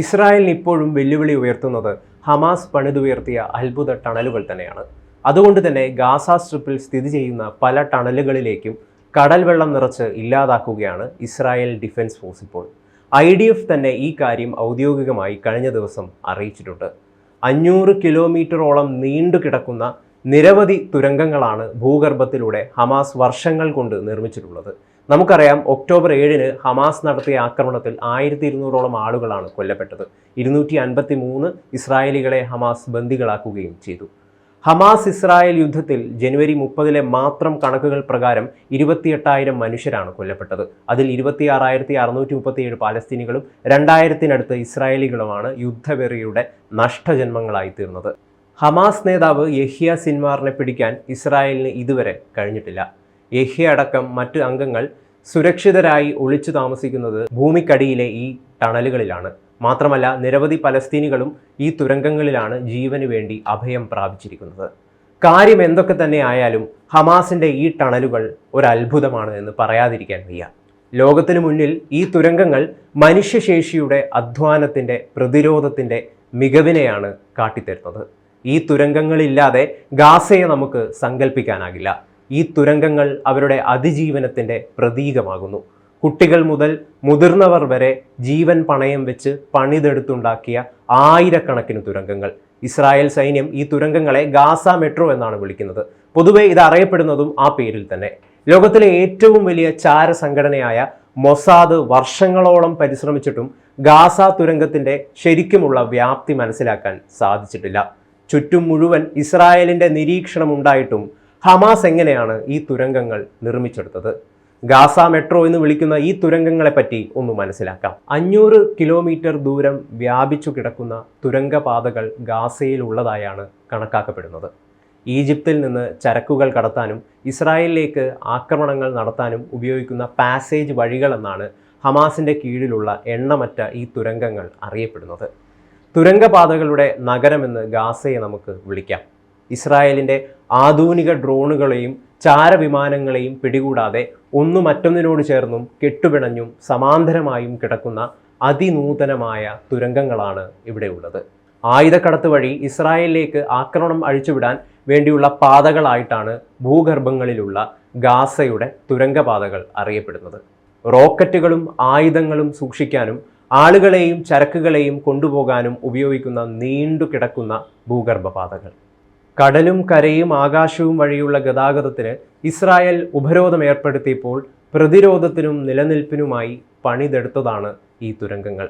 ഇസ്രായേലിന് ഇപ്പോഴും വെല്ലുവിളി ഉയർത്തുന്നത് ഹമാസ് പണിതുയർത്തിയ അത്ഭുത ടണലുകൾ തന്നെയാണ്. അതുകൊണ്ട് തന്നെ ഗാസ സ്ട്രിപ്പിൽ സ്ഥിതി ചെയ്യുന്ന പല ടണലുകളിലേക്കും കടൽ വെള്ളം നിറച്ച് ഇല്ലാതാക്കുകയാണ് ഇസ്രായേൽ ഡിഫൻസ് ഫോഴ്സ് ഇപ്പോൾ. ഐ ഡി എഫ് തന്നെ ഈ കാര്യം ഔദ്യോഗികമായി കഴിഞ്ഞ ദിവസം അറിയിച്ചിട്ടുണ്ട്. അഞ്ഞൂറ് കിലോമീറ്ററോളം നീണ്ടു കിടക്കുന്ന നിരവധി തുരങ്കങ്ങളാണ് ഭൂഗർഭത്തിലൂടെ ഹമാസ് വർഷങ്ങൾ കൊണ്ട് നിർമ്മിച്ചിട്ടുള്ളത്. നമുക്കറിയാം ഒക്ടോബർ ഏഴിന് ഹമാസ് നടത്തിയ ആക്രമണത്തിൽ ആയിരത്തി ഇരുന്നൂറോളം ആളുകളാണ് കൊല്ലപ്പെട്ടത്. ഇരുന്നൂറ്റി അൻപത്തി മൂന്ന് ഇസ്രായേലികളെ ഹമാസ് ബന്ദികളാക്കുകയും ചെയ്തു. ഹമാസ് ഇസ്രായേൽ യുദ്ധത്തിൽ ജനുവരി മുപ്പതിലെ മാത്രം കണക്കുകൾ പ്രകാരം ഇരുപത്തിയെട്ടായിരം മനുഷ്യരാണ് കൊല്ലപ്പെട്ടത്. അതിൽ ഇരുപത്തിയാറായിരത്തി അറുന്നൂറ്റി മുപ്പത്തിയേഴ് പാലസ്തീനികളും രണ്ടായിരത്തിനടുത്ത് ഇസ്രായേലികളുമാണ് യുദ്ധവെറിയുടെ നഷ്ടജന്മങ്ങളായി തീർന്നത്. ഹമാസ് നേതാവ് യഹിയ സിൻവാറിനെ പിടിക്കാൻ ഇസ്രായേലിന് ഇതുവരെ കഴിഞ്ഞിട്ടില്ല. യഹിയ അടക്കം മറ്റ് അംഗങ്ങൾ സുരക്ഷിതരായി ഒളിച്ചു താമസിക്കുന്നത് ഭൂമിക്കടിയിലെ ഈ ടണലുകളിലാണ്. മാത്രമല്ല നിരവധി പലസ്തീനികളും ഈ തുരങ്കങ്ങളിലാണ് ജീവന് വേണ്ടി അഭയം പ്രാപിച്ചിരിക്കുന്നത്. കാര്യം എന്തൊക്കെ തന്നെ ആയാലും ഹമാസിന്റെ ഈ ടണലുകൾ ഒരു എന്ന് പറയാതിരിക്കാൻ വയ്യ. ലോകത്തിനു മുന്നിൽ ഈ തുരങ്കങ്ങൾ മനുഷ്യശേഷിയുടെ അധ്വാനത്തിന്റെ പ്രതിരോധത്തിന്റെ മികവിനെയാണ് കാട്ടിത്തരുന്നത്. ഈ തുരങ്കങ്ങളില്ലാതെ ഗാസയെ നമുക്ക് സങ്കല്പിക്കാനാകില്ല ഈ തുരങ്കങ്ങൾ അവരുടെ അതിജീവനത്തിന്റെ പ്രതീകമാകുന്നു. കുട്ടികൾ മുതൽ മുതിർന്നവർ വരെ ജീവൻ പണയം വെച്ച് പണിതെടുത്തുണ്ടാക്കിയ ആയിരക്കണക്കിന് തുരങ്കങ്ങൾ. ഇസ്രായേൽ സൈന്യം ഈ തുരങ്കങ്ങളെ ഗാസ മെട്രോ എന്നാണ് വിളിക്കുന്നത്. പൊതുവെ ഇത് അറിയപ്പെടുന്നതും ആ പേരിൽ തന്നെ. ലോകത്തിലെ ഏറ്റവും വലിയ ചാര സംഘടനയായ മൊസാദ് വർഷങ്ങളോളം പരിശ്രമിച്ചിട്ടും ഗാസ തുരങ്കത്തിന്റെ ശരിക്കുമുള്ള വ്യാപ്തി മനസ്സിലാക്കാൻ സാധിച്ചിട്ടില്ല. ചുറ്റും മുഴുവൻ ഇസ്രായേലിന്റെ നിരീക്ഷണം ഉണ്ടായിട്ടും ഹമാസ് എങ്ങനെയാണ് ഈ തുരങ്കങ്ങൾ നിർമ്മിച്ചെടുത്തത്? ഗാസ മെട്രോ എന്ന് വിളിക്കുന്ന ഈ തുരങ്കങ്ങളെപ്പറ്റി ഒന്ന് മനസ്സിലാക്കാം. അഞ്ഞൂറ് കിലോമീറ്റർ ദൂരം വ്യാപിച്ചു കിടക്കുന്ന തുരങ്കപാതകൾ ഗാസയിൽ ഉള്ളതായാണ് കണക്കാക്കപ്പെടുന്നത്. ഈജിപ്തിൽ നിന്ന് ചരക്കുകൾ കടത്താനും ഇസ്രായേലിലേക്ക് ആക്രമണങ്ങൾ നടത്താനും ഉപയോഗിക്കുന്ന പാസേജ് വഴികളെന്നാണ് ഹമാസിന്റെ കീഴിലുള്ള എണ്ണമറ്റ ഈ തുരങ്കങ്ങൾ അറിയപ്പെടുന്നത്. തുരങ്കപാതകളുടെ നഗരമെന്ന് ഗാസയെ നമുക്ക് വിളിക്കാം. ഇസ്രായേലിന്റെ ആധുനിക ഡ്രോണുകളെയും ചാരവിമാനങ്ങളെയും പിടികൂടാതെ ഒന്നു മറ്റൊന്നിനോട് ചേർന്നും കെട്ടുപിണഞ്ഞും സമാന്തരമായും കിടക്കുന്ന അതിനൂതനമായ തുരങ്കങ്ങളാണ് ഇവിടെയുള്ളത്. ആയുധക്കടത്ത് വഴി ഇസ്രായേലിലേക്ക് ആക്രമണം അഴിച്ചുവിടാൻ വേണ്ടിയുള്ള പാതകളായിട്ടാണ് ഭൂഗർഭങ്ങളിലുള്ള ഗാസയുടെ തുരങ്കപാതകൾ അറിയപ്പെടുന്നത്. റോക്കറ്റുകളും ആയുധങ്ങളും സൂക്ഷിക്കാനും ആളുകളെയും ചരക്കുകളെയും കൊണ്ടുപോകാനും ഉപയോഗിക്കുന്ന നീണ്ടു കിടക്കുന്ന ഭൂഗർഭപാതകൾ. കടലും കരയും ആകാശവും വഴിയുള്ള ഗതാഗതത്തിന് ഇസ്രായേൽ ഉപരോധം ഏർപ്പെടുത്തിയപ്പോൾ പ്രതിരോധത്തിനും നിലനിൽപ്പിനുമായി പണിതെടുത്തതാണ് ഈ തുരങ്കങ്ങൾ.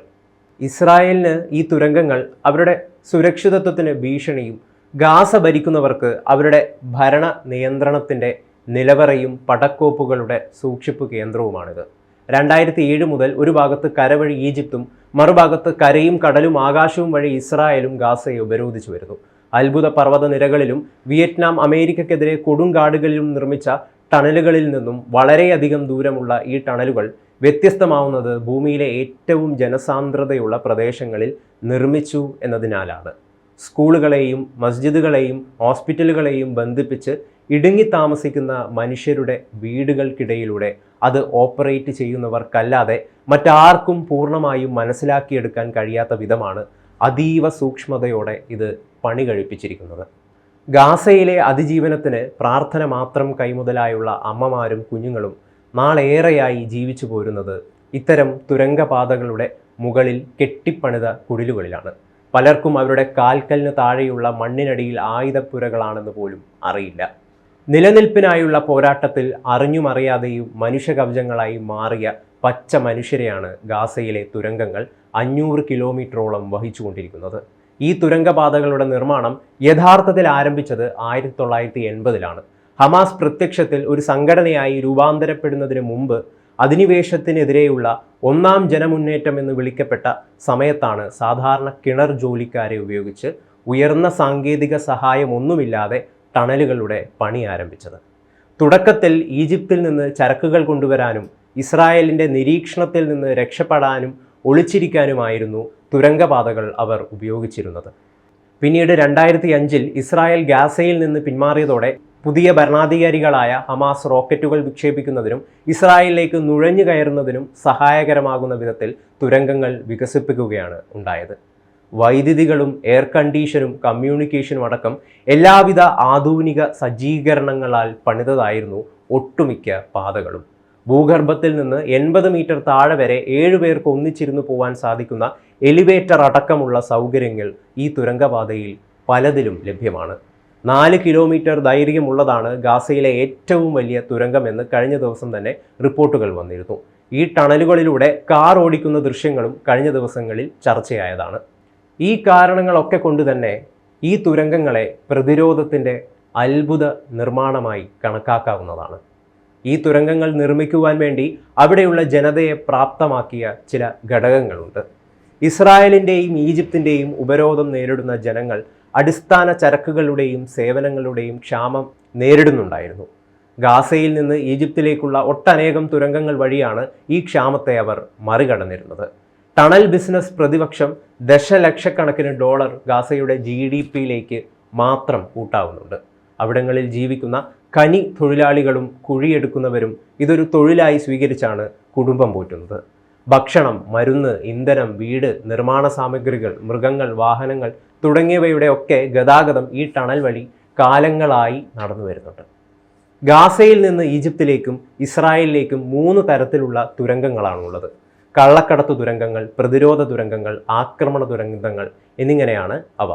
ഇസ്രായേലിന് ഈ തുരങ്കങ്ങൾ അവരുടെ സുരക്ഷിതത്വത്തിന് ഭീഷണിയും ഗാസ ഭരിക്കുന്നവർക്ക് അവരുടെ ഭരണ നിയന്ത്രണത്തിന്റെ നിലവറയും പടക്കോപ്പുകളുടെ സൂക്ഷിപ്പ് കേന്ദ്രവുമാണിത്. രണ്ടായിരത്തി ഏഴ് മുതൽ ഒരു ഭാഗത്ത് കരവഴി ഈജിപ്തും മറുഭാഗത്ത് കരയും കടലും ആകാശവും വഴി ഇസ്രായേലും ഗാസയെ ഉപരോധിച്ചു വരുന്നു. അത്ഭുത പർവത നിരകളിലും വിയറ്റ്നാം അമേരിക്കക്കെതിരെ കൊടുങ്കാടുകളിലും നിർമ്മിച്ച ടണലുകളിൽ നിന്നും വളരെയധികം ദൂരമുള്ള ഈ ടണലുകൾ വ്യത്യസ്തമാവുന്നത് ഭൂമിയിലെ ഏറ്റവും ജനസാന്ദ്രതയുള്ള പ്രദേശങ്ങളിൽ നിർമ്മിച്ചു എന്നതിനാലാണ്. സ്കൂളുകളെയും മസ്ജിദുകളെയും ഹോസ്പിറ്റലുകളെയും ബന്ധിപ്പിച്ച് ഇടുങ്ങി താമസിക്കുന്ന മനുഷ്യരുടെ വീടുകൾക്കിടയിലൂടെ അത് ഓപ്പറേറ്റ് ചെയ്യുന്നവർക്കല്ലാതെ മറ്റാർക്കും പൂർണമായും മനസ്സിലാക്കിയെടുക്കാൻ കഴിയാത്ത വിധമാണ് അതീവ സൂക്ഷ്മതയോടെ ഇത് പണി കഴിപ്പിച്ചിരിക്കുന്നത്. ഗാസയിലെ അതിജീവനത്തിന് പ്രാർത്ഥന മാത്രം കൈമുതലായുള്ള അമ്മമാരും കുഞ്ഞുങ്ങളും നാളേറെയായി ജീവിച്ചു പോരുന്നത് ഇത്തരം തുരങ്കപാതകളുടെ മുകളിൽ കെട്ടിപ്പണിത കുടിലുകളിലാണ്. പലർക്കും അവരുടെ കാൽക്കലിന് താഴെയുള്ള മണ്ണിനടിയിൽ ആയുധപ്പുരകളാണെന്ന് പോലും അറിയില്ല. നിലനിൽപ്പിനായുള്ള പോരാട്ടത്തിൽ അറിഞ്ഞുമറിയാതെയും മനുഷ്യകവചങ്ങളായി മാറിയ പച്ച മനുഷ്യരെയാണ് ഗാസയിലെ തുരങ്കങ്ങൾ അഞ്ഞൂറ് കിലോമീറ്ററോളം വഹിച്ചുകൊണ്ടിരിക്കുന്നത്. ഈ തുരങ്കപാതകളുടെ നിർമ്മാണം യഥാർത്ഥത്തിൽ ആരംഭിച്ചത് ആയിരത്തി തൊള്ളായിരത്തി എൺപതിലാണ് ഹമാസ് പ്രത്യക്ഷത്തിൽ ഒരു സംഘടനയായി രൂപാന്തരപ്പെടുന്നതിന് മുമ്പ് അധിനിവേശത്തിനെതിരെയുള്ള ഒന്നാം ജനമുന്നേറ്റം എന്ന് വിളിക്കപ്പെട്ട സമയത്താണ് സാധാരണ കിണർ ജോലിക്കാരെ ഉപയോഗിച്ച് ഉയർന്ന സാങ്കേതിക സഹായമൊന്നുമില്ലാതെ ടണലുകളുടെ പണി ആരംഭിച്ചത്. തുടക്കത്തിൽ ഈജിപ്തിൽ നിന്ന് ചരക്കുകൾ കൊണ്ടുവരാനും ഇസ്രായേലിന്റെ നിരീക്ഷണത്തിൽ നിന്ന് രക്ഷപ്പെടാനും ഒളിച്ചിരിക്കാനുമായിരുന്നു തുരങ്കപാതകൾ അവർ ഉപയോഗിച്ചിരുന്നത്. പിന്നീട് രണ്ടായിരത്തി അഞ്ചിൽ ഇസ്രായേൽ ഗാസയിൽ നിന്ന് പിന്മാറിയതോടെ പുതിയ ഭരണാധികാരികളായ ഹമാസ് റോക്കറ്റുകൾ വിക്ഷേപിക്കുന്നതിനും ഇസ്രായേലിലേക്ക് നുഴഞ്ഞു കയറുന്നതിനും സഹായകരമാകുന്ന വിധത്തിൽ തുരങ്കങ്ങൾ വികസിപ്പിക്കുകയാണ് ഉണ്ടായത്. വൈദ്യുതികളും എയർ കണ്ടീഷനും കമ്മ്യൂണിക്കേഷനും അടക്കം എല്ലാവിധ ആധുനിക സജ്ജീകരണങ്ങളാൽ പണിതതായിരുന്നു ഒട്ടുമിക്ക പാതകളും. ഭൂഗർഭത്തിൽ നിന്ന് എൺപത് മീറ്റർ താഴെ വരെ ഏഴുപേർക്ക് ഒന്നിച്ചിരുന്ന് പോകാൻ സാധിക്കുന്ന എലിവേറ്റർ അടക്കമുള്ള സൗകര്യങ്ങൾ ഈ തുരങ്കപാതയിൽ പലതിലും ലഭ്യമാണ്. നാല് കിലോമീറ്റർ ദൈർഘ്യമുള്ളതാണ് ഗാസയിലെ ഏറ്റവും വലിയ തുരങ്കമെന്ന് കഴിഞ്ഞ ദിവസം തന്നെ റിപ്പോർട്ടുകൾ വന്നിരുന്നു. ഈ ടണലുകളിലൂടെ കാർ ഓടിക്കുന്ന ദൃശ്യങ്ങളും കഴിഞ്ഞ ദിവസങ്ങളിൽ ചർച്ചയായതാണ്. ഈ കാരണങ്ങളൊക്കെ കൊണ്ട് തന്നെ ഈ തുരങ്കങ്ങളെ പ്രതിരോധത്തിന്റെ അത്ഭുത നിർമ്മാണമായി കണക്കാക്കാവുന്നതാണ്. ഈ തുരങ്കങ്ങൾ നിർമ്മിക്കുവാൻ വേണ്ടി അവിടെയുള്ള ജനതയെ പ്രാപ്തമാക്കിയ ചില ഘടകങ്ങളുണ്ട്. ഇസ്രായേലിന്റെയും ഈജിപ്തിന്റെയും ഉപരോധം നേരിടുന്ന ജനങ്ങൾ അടിസ്ഥാന ചരക്കുകളുടെയും സേവനങ്ങളുടെയും ക്ഷാമം നേരിടുന്നുണ്ടായിരുന്നു. ഗാസയിൽ നിന്ന് ഈജിപ്തിലേക്കുള്ള ഒട്ടനേകം തുരങ്കങ്ങൾ വഴിയാണ് ഈ ക്ഷാമത്തെ അവർ മറികടന്നിരുന്നത്. ടണൽ ബിസിനസ് പ്രതിപക്ഷം ദശലക്ഷക്കണക്കിന് ഡോളർ ഗാസയുടെ ജി ഡി പിയിലേക്ക് മാത്രം കൂട്ടാവുന്നുണ്ട്. അവിടങ്ങളിൽ ജീവിക്കുന്ന കനി തൊഴിലാളികളും കുഴിയെടുക്കുന്നവരും ഇതൊരു തൊഴിലായി സ്വീകരിച്ചാണ് കുടുംബം പോറ്റുന്നത്. ഭക്ഷണം മരുന്ന് ഇന്ധനം വീട് നിർമ്മാണ സാമഗ്രികൾ മൃഗങ്ങൾ വാഹനങ്ങൾ തുടങ്ങിയവയുടെ ഒക്കെ ഗതാഗതം ഈ ടണൽ വഴി കാലങ്ങളായി നടന്നു വരുന്നുണ്ട്. ഗാസയിൽ നിന്ന് ഈജിപ്തിലേക്കും ഇസ്രായേലിലേക്കും മൂന്ന് തരത്തിലുള്ള തുരങ്കങ്ങളാണുള്ളത്. കള്ളക്കടത്ത് തുരങ്കങ്ങൾ പ്രതിരോധ തുരങ്കങ്ങൾ ആക്രമണ തുരങ്കങ്ങൾ എന്നിങ്ങനെയാണ് അവ.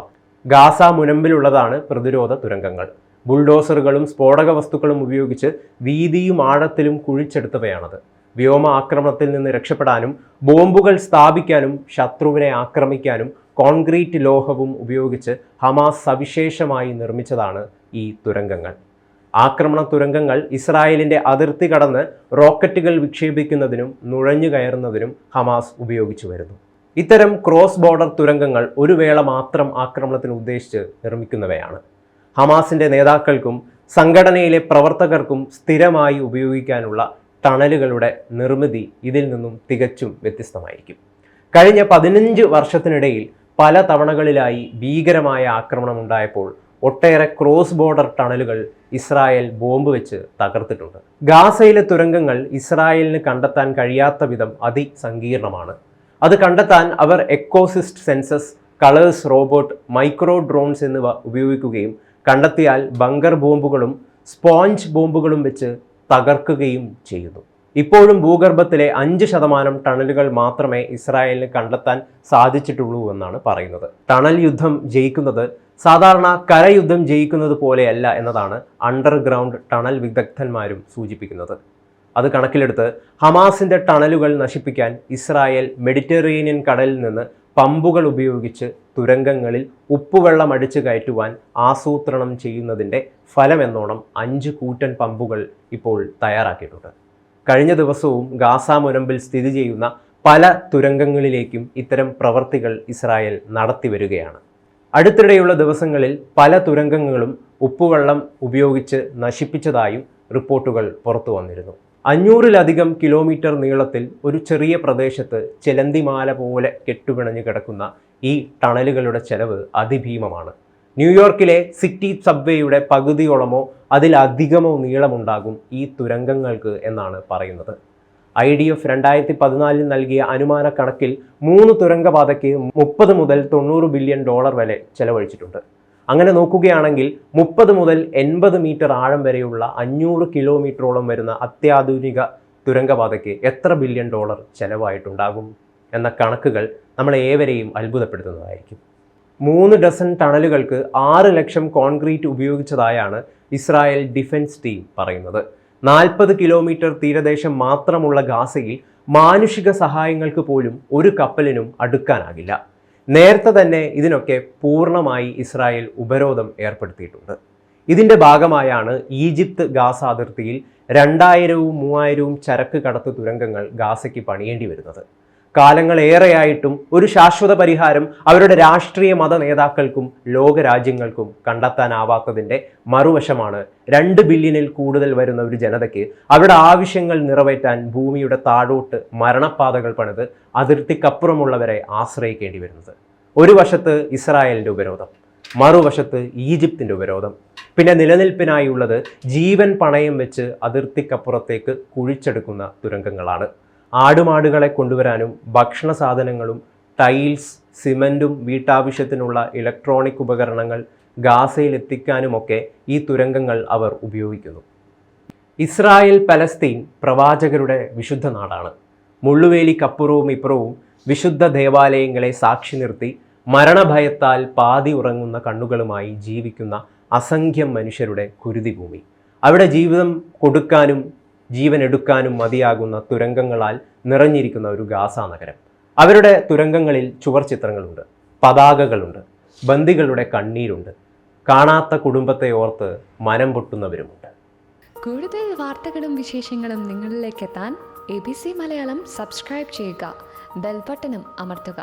ഗാസ മുനമ്പിലുള്ളതാണ് പ്രതിരോധ തുരങ്കങ്ങൾ. ബുൾഡോസറുകളും സ്ഫോടക വസ്തുക്കളും ഉപയോഗിച്ച് വീതിയും ആഴത്തിലും കുഴിച്ചെടുത്തവയാണത്. വ്യോമ ആക്രമണത്തിൽ നിന്ന് രക്ഷപ്പെടാനും ബോംബുകൾ സ്ഥാപിക്കാനും ശത്രുവിനെ ആക്രമിക്കാനും കോൺക്രീറ്റ് ലോഹവും ഉപയോഗിച്ച് ഹമാസ് സവിശേഷമായി നിർമ്മിച്ചതാണ് ഈ തുരങ്കങ്ങൾ. ആക്രമണ തുരങ്കങ്ങൾ ഇസ്രായേലിന്റെ അതിർത്തി കടന്ന് റോക്കറ്റുകൾ വിക്ഷേപിക്കുന്നതിനും നുഴഞ്ഞു കയറുന്നതിനും ഹമാസ് ഉപയോഗിച്ചു വരുന്നു. ഇത്തരം ക്രോസ് ബോർഡർ തുരങ്കങ്ങൾ ഒരു വേള മാത്രം ആക്രമണത്തിന് ഉദ്ദേശിച്ച് നിർമ്മിക്കുന്നവയാണ്. ഹമാസിന്റെ നേതാക്കൾക്കും സംഘടനയിലെ പ്രവർത്തകർക്കും സ്ഥിരമായി ഉപയോഗിക്കാനുള്ള ടണലുകളുടെ നിർമ്മിതി ഇതിൽ നിന്നും തികച്ചും വ്യത്യസ്തമായിരിക്കും. കഴിഞ്ഞ പതിനഞ്ച് വർഷത്തിനിടയിൽ പല തവണകളിലായി ഭീകരമായ ആക്രമണം ഉണ്ടായപ്പോൾ ഒട്ടേറെ ക്രോസ് ബോർഡർ ടണലുകൾ ഇസ്രായേൽ ബോംബ് വെച്ച് തകർത്തിട്ടുണ്ട്. ഗാസയിലെ തുരങ്കങ്ങൾ ഇസ്രായേലിന് കണ്ടെത്താൻ കഴിയാത്ത വിധം അതിസങ്കീർണമാണ്. അത് കണ്ടെത്താൻ അവർ എക്കോസിസ്റ്റ് sensors colours robot micro drones എന്നിവ ഉപയോഗിക്കുകയും കണ്ടെത്തിയാൽ ബങ്കർ ബോംബുകളും സ്പോഞ്ച് ബോംബുകളും വെച്ച് തകർക്കുകയും ചെയ്യുന്നു. ഇപ്പോഴും ഭൂഗർഭത്തിലെ അഞ്ച് ശതമാനം ടണലുകൾ മാത്രമേ ഇസ്രായേലിന് കണ്ടെത്താൻ സാധിച്ചിട്ടുള്ളൂ എന്നാണ് പറയുന്നത്. ടണൽ യുദ്ധം ജയിക്കുന്നത് സാധാരണ കരയുദ്ധം ജയിക്കുന്നത് പോലെയല്ല എന്നതാണ് അണ്ടർഗ്രൗണ്ട് ടണൽ വിദഗ്ധന്മാരും സൂചിപ്പിക്കുന്നത്. അത് കണക്കിലെടുത്ത് ഹമാസിന്റെ ടണലുകൾ നശിപ്പിക്കാൻ ഇസ്രായേൽ മെഡിറ്ററേനിയൻ കടലിൽ നിന്ന് പമ്പുകൾ ഉപയോഗിച്ച് തുരങ്കങ്ങളിൽ ഉപ്പുവെള്ളം അടിച്ചു കയറ്റുവാൻ ആസൂത്രണം ചെയ്യുന്നതിന്റെ ഫലമെന്നോണം അഞ്ച് കൂറ്റൻ പമ്പുകൾ ഇപ്പോൾ തയ്യാറാക്കിയിട്ടുണ്ട്. കഴിഞ്ഞ ദിവസവും ഗാസ മുനമ്പിൽ സ്ഥിതി ചെയ്യുന്ന പല തുരങ്കങ്ങളിലേക്കും ഇത്തരം പ്രവർത്തികൾ ഇസ്രായേൽ നടത്തി വരികയാണ്. അടുത്തിടെയുള്ള ദിവസങ്ങളിൽ പല തുരങ്കങ്ങളും ഉപ്പുവെള്ളം ഉപയോഗിച്ച് നശിപ്പിച്ചതായും റിപ്പോർട്ടുകൾ പുറത്തു വന്നിരുന്നു. അഞ്ഞൂറിലധികം കിലോമീറ്റർ നീളത്തിൽ ഒരു ചെറിയ പ്രദേശത്ത് ചെലന്തിമാല പോലെ കെട്ടുപിണഞ്ഞു കിടക്കുന്ന ഈ ടണലുകളുടെ ചെലവ് അതിഭീമമാണ്. ന്യൂയോർക്കിലെ സിറ്റി സബ്വേയുടെ പകുതിയോളമോ അതിലധികമോ നീളമുണ്ടാകും ഈ തുരങ്കങ്ങൾക്ക് എന്നാണ് പറയുന്നത്. ഐ ഡി എഫ് രണ്ടായിരത്തി പതിനാലിൽ നൽകിയ അനുമാന കണക്കിൽ മൂന്ന് തുരങ്കപാതയ്ക്ക് മുപ്പത് മുതൽ തൊണ്ണൂറ് ബില്യൺ ഡോളർ വരെ ചെലവഴിച്ചിട്ടുണ്ട്. അങ്ങനെ നോക്കുകയാണെങ്കിൽ മുപ്പത് മുതൽ എൺപത് മീറ്റർ ആഴം വരെയുള്ള അഞ്ഞൂറ് കിലോമീറ്ററോളം വരുന്ന അത്യാധുനിക തുരങ്കപാതയ്ക്ക് എത്ര ബില്യൺ ഡോളർ ചെലവായിട്ടുണ്ടാകും? എന്ന കണക്കുകൾ നമ്മളെ ഏവരെയും അത്ഭുതപ്പെടുത്തുന്നതായിരിക്കും. മൂന്ന് ഡസൻ ടണലുകൾക്ക് ആറ് ലക്ഷം കോൺക്രീറ്റ് ഉപയോഗിച്ചതായാണ് ഇസ്രായേൽ ഡിഫൻസ് ടീം പറയുന്നത്. നാൽപ്പത് കിലോമീറ്റർ തീരദേശം മാത്രമുള്ള ഗാസയിൽ മാനുഷിക സഹായങ്ങൾക്ക് പോലും ഒരു കപ്പലിനും അടുക്കാനാകില്ല. നേരത്തെ തന്നെ ഇതിനൊക്കെ പൂർണമായി ഇസ്രായേൽ ഉപരോധം ഏർപ്പെടുത്തിയിട്ടുണ്ട്. ഇതിന്റെ ഭാഗമായാണ് ഈജിപ്ത് ഗാസ അതിർത്തിയിൽ രണ്ടായിരവും മൂവായിരവും ചരക്ക് കടത്തു തുരങ്കങ്ങൾ ഗാസയ്ക്ക് പണിയേണ്ടി വരുന്നത്. കാലങ്ങളേറെയായിട്ടും ഒരു ശാശ്വത പരിഹാരം അവരുടെ രാഷ്ട്രീയ മത നേതാക്കൾക്കും ലോകരാജ്യങ്ങൾക്കും കണ്ടെത്താനാവാത്തതിന്റെ മറുവശമാണ്. രണ്ട് ബില്യണിൽ കൂടുതൽ വരുന്ന ഒരു ജനതയ്ക്ക് അവരുടെ ആവശ്യങ്ങൾ നിറവേറ്റാൻ ഭൂമിയുടെ താഴോട്ട് മരണപ്പാതകൾ പണിത് അതിർത്തിക്കപ്പുറമുള്ളവരെ ആശ്രയിക്കേണ്ടി വരുന്നത്. ഒരു വശത്ത് ഇസ്രായേലിന്റെ ഉപരോധം മറുവശത്ത് ഈജിപ്തിന്റെ ഉപരോധം. പിന്നെ നിലനിൽപ്പിനായുള്ളത് ജീവൻ പണയം വെച്ച് അതിർത്തിക്കപ്പുറത്തേക്ക് കുഴിച്ചെടുക്കുന്ന തുരങ്കങ്ങളാണ്. ആടുമാടുകളെ കൊണ്ടുവരാനും ഭക്ഷണ സാധനങ്ങളും ടൈൽസ് സിമന്റും വീട്ടാവശ്യത്തിനുള്ള ഇലക്ട്രോണിക് ഉപകരണങ്ങൾ ഗാസയിൽ എത്തിക്കാനുമൊക്കെ ഈ തുരങ്കങ്ങൾ അവർ ഉപയോഗിക്കുന്നു. ഇസ്രായേൽ പലസ്തീൻ പ്രവാചകരുടെ വിശുദ്ധ നാടാണ്. മുള്ളുവേലി കപ്പുറവും ഇപ്പുറവും വിശുദ്ധ ദേവാലയങ്ങളെ സാക്ഷി നിർത്തി മരണഭയത്താൽ പാതി ഉറങ്ങുന്ന കണ്ണുകളുമായി ജീവിക്കുന്ന അസംഖ്യം മനുഷ്യരുടെ കുരുതി ഭൂമി. അവിടെ ജീവിതം കൊടുക്കാനും ജീവൻ എടുക്കാനും മതിയാകുന്ന തുരങ്കങ്ങളാൽ നിറഞ്ഞിരിക്കുന്ന ഒരു ഗാസ നഗരം അവരുടെ തുരങ്കങ്ങളിൽ ചുവർ ചിത്രങ്ങളുണ്ട് പതാകകളുണ്ട് ബന്ദികളുടെ കണ്ണീരുണ്ട്. കാണാത്ത കുടുംബത്തെ ഓർത്ത് മനം പൊട്ടുന്നവരുമുണ്ട്. കൂടുതൽ വാർത്തകളും വിശേഷങ്ങളും നിങ്ങളിലേക്ക് എത്താൻ A B C Malayalam subscribe ചെയ്യുക ബെൽബട്ടനും അമർത്തുക.